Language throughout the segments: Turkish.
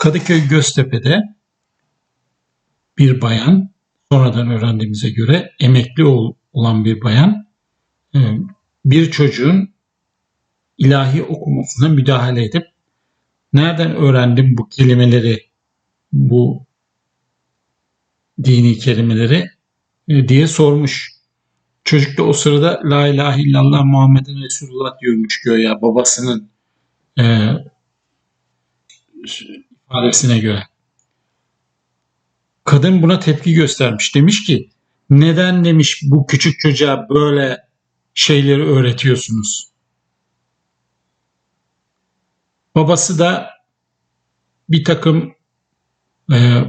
Kadıköy Göztepe'de bir bayan, sonradan öğrendiğimize göre emekli ol- olan bir bayan, e, bir çocuğun ilahi okumasına müdahale edip nereden öğrendim bu kelimeleri, bu dini kelimeleri e, diye sormuş. Çocuk da o sırada La ilahe illallah Muhammeden Resulullah diyormuş göya babasının e, ifadesine göre. Kadın buna tepki göstermiş. Demiş ki neden demiş bu küçük çocuğa böyle şeyleri öğretiyorsunuz? Babası da bir takım e,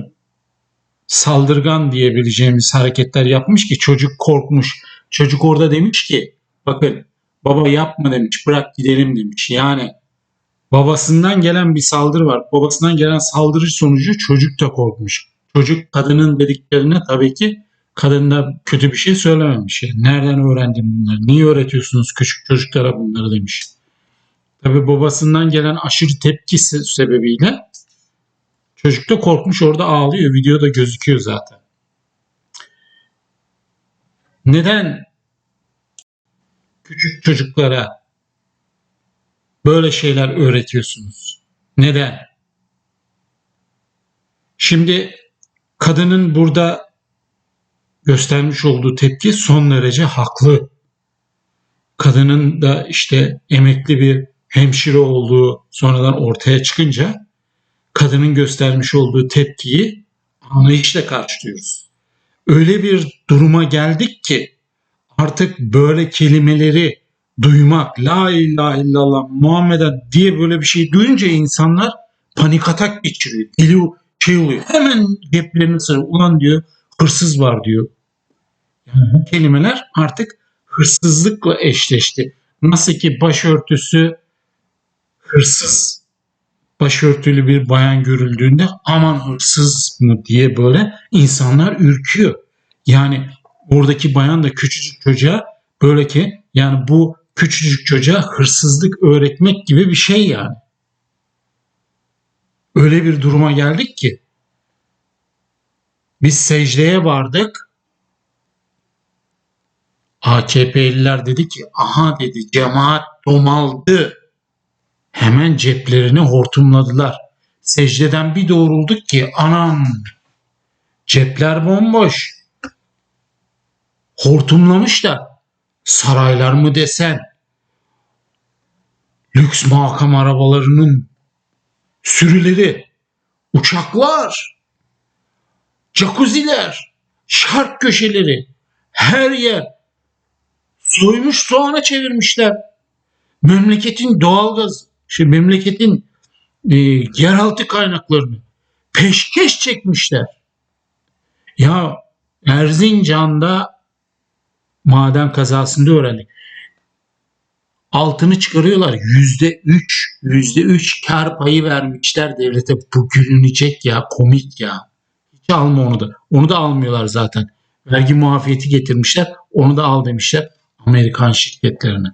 saldırgan diyebileceğimiz hareketler yapmış ki çocuk korkmuş. Çocuk orada demiş ki bakın baba yapma demiş bırak gidelim demiş. Yani babasından gelen bir saldırı var. Babasından gelen saldırı sonucu çocuk da korkmuş. Çocuk kadının dediklerine tabii ki kadın da kötü bir şey söylememiş. Yani nereden öğrendin bunları? Niye öğretiyorsunuz küçük çocuklara bunları demiş. Tabii babasından gelen aşırı tepki se- sebebiyle çocuk da korkmuş orada ağlıyor. Videoda gözüküyor zaten. Neden küçük çocuklara böyle şeyler öğretiyorsunuz? Neden? Şimdi kadının burada göstermiş olduğu tepki son derece haklı. Kadının da işte emekli bir hemşire olduğu sonradan ortaya çıkınca kadının göstermiş olduğu tepkiyi anlayışla karşılıyoruz. Öyle bir duruma geldik ki artık böyle kelimeleri duymak, la ilahe illallah Muhammeden diye böyle bir şey duyunca insanlar panik atak geçiriyor. Dili şey oluyor. Hemen ceplerine sarıyor. Ulan diyor hırsız var diyor. Yani bu kelimeler artık hırsızlıkla eşleşti. Nasıl ki başörtüsü hırsız başörtülü bir bayan görüldüğünde aman hırsız mı diye böyle insanlar ürküyor. Yani oradaki bayan da küçücük çocuğa böyle ki yani bu küçücük çocuğa hırsızlık öğretmek gibi bir şey yani. Öyle bir duruma geldik ki biz secdeye vardık. AKP'liler dedi ki aha dedi cemaat domaldı. Hemen ceplerini hortumladılar. Secdeden bir doğrulduk ki anam cepler bomboş. Hortumlamışlar. Saraylar mı desen, lüks makam arabalarının sürüleri, uçaklar, jacuzziler, şark köşeleri, her yer soymuş soğana çevirmişler. Memleketin doğalgaz, şey memleketin e, yeraltı kaynaklarını peşkeş çekmişler. Ya Erzincan'da maden kazasında öğrendik. Altını çıkarıyorlar. Yüzde üç, yüzde üç kar payı vermişler devlete. Bu gülünecek ya, komik ya. Hiç alma onu da. Onu da almıyorlar zaten. Vergi muafiyeti getirmişler. Onu da al demişler Amerikan şirketlerine.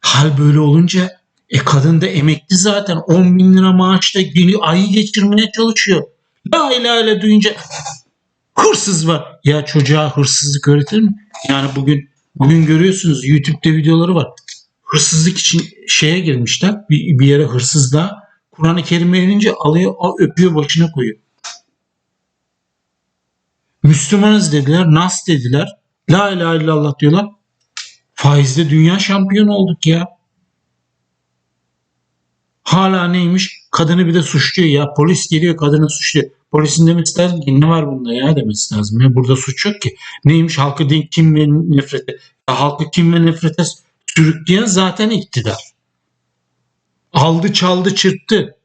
Hal böyle olunca e kadın da emekli zaten 10 bin lira maaşla geliyor ayı geçirmeye çalışıyor. La ilahe duyunca hırsız var. Ya çocuğa hırsızlık öğretir mi? Yani bugün bugün görüyorsunuz YouTube'da videoları var. Hırsızlık için şeye girmişler. Bir, bir yere hırsızlığa Kur'an-ı Kerim'e elince alıyor, al, öpüyor başına koyuyor. Müslümanız dediler, Nas dediler. La ilahe illallah diyorlar. Faizde dünya şampiyonu olduk ya. Hala neymiş? Kadını bir de suçluyor ya. Polis geliyor kadını suçluyor. Polisin demesi lazım ki ne var bunda ya demesi lazım. Ya burada suç yok ki. Neymiş halkı din, kim ve nefrete. Ya halkı kim ve nefrete sürükleyen zaten iktidar. Aldı çaldı çırptı.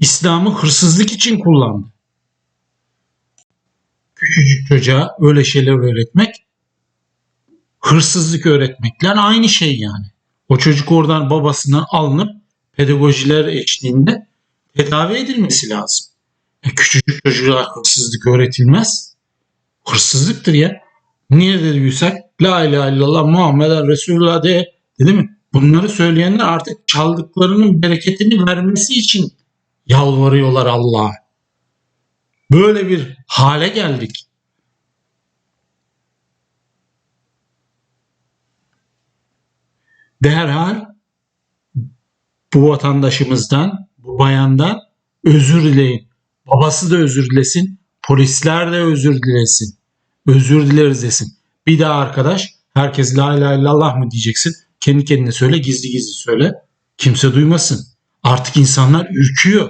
İslam'ı hırsızlık için kullandı. Küçücük çocuğa öyle şeyler öğretmek hırsızlık öğretmekle aynı şey yani. O çocuk oradan babasından alınıp pedagojiler eşliğinde tedavi edilmesi lazım. E, küçücük çocuğa hırsızlık öğretilmez. Hırsızlıktır ya. Niye dedi Yusak? La ilahe illallah Muhammeden Resulullah de. Dedi mi? bunları söyleyenler artık çaldıklarının bereketini vermesi için yalvarıyorlar Allah'a. Böyle bir hale geldik. Derhal bu vatandaşımızdan, bu bayandan özür dileyin. Babası da özür dilesin, polisler de özür dilesin. Özür dileriz desin. Bir daha arkadaş herkes la ilahe illallah mı diyeceksin. Kendi kendine söyle gizli gizli söyle. Kimse duymasın. Artık insanlar ürküyor.